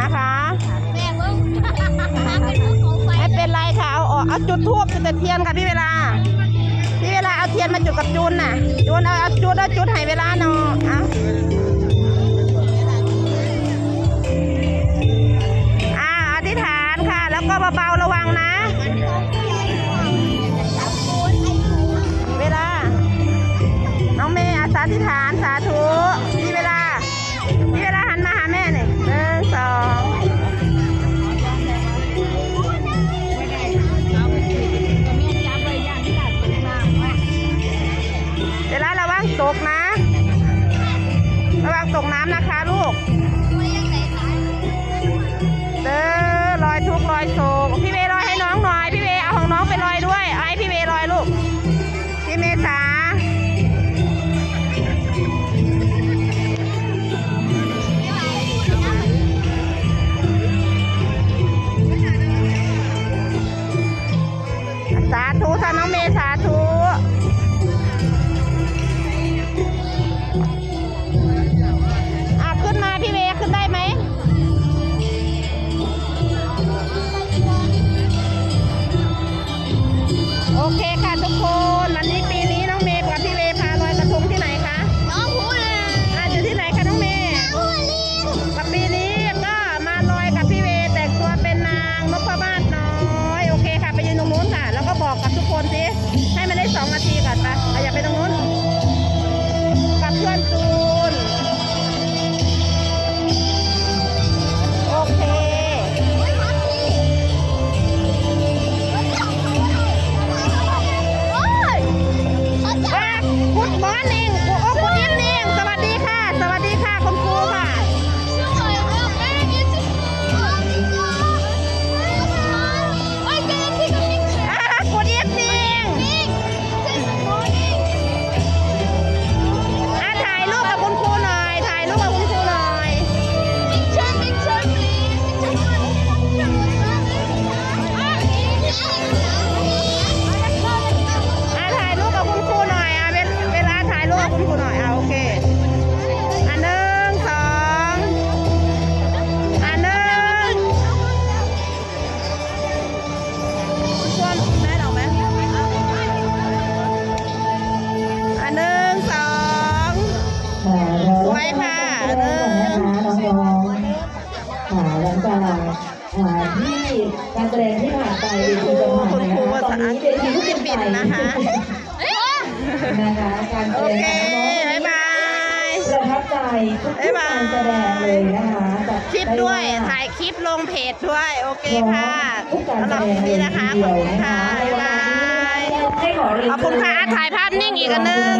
นะคะแม่มึงมาเป็นภูเขาไฟไม่เป็นไรค่ะเอาออกเอาจุดทูบจุดแต่เทียนค่ะพี่เวลา พี่เวลาเอาเทียนมาจุดกับจูนน่ะจูนเอาเอาจุดเอาจุดให้เวลาหน่อยเอาอ่าอธิษฐานค่ะ แล้วก็เบาๆระวังนะ เวลา น้องเมย์อาสาธิษฐาน ระวังตกน้ำนะคะลูก เด้อลอยทุกลอยโศกพี่เวลอยให้น้องหน่อย พี่เวเอาของน้องไปลอยด้วยเอาให้พี่เวลอยลูก พี่เมษาสาธุท่านน้องเม คนสิให้มันได้สองนาทีก่อนไป ที่การแสดงที่ผ่านไปเวทีจะผ่านนะคะตอนนี้เวทีก็เป็นไปนะคะการแสดงของน้องบ๊ายบายประทับใจทุกายบายการแสดงเลยนะคะคลิปด้วยถ่ายคลิปลงเพจด้วย โอเคค่ะทุกการสำหแสรับดงเลนี้ยนะคะขอบคุณค่ะบ๊ายบายขอบคุณค่ะถ่ายภาพนิ่งอีกอันนึง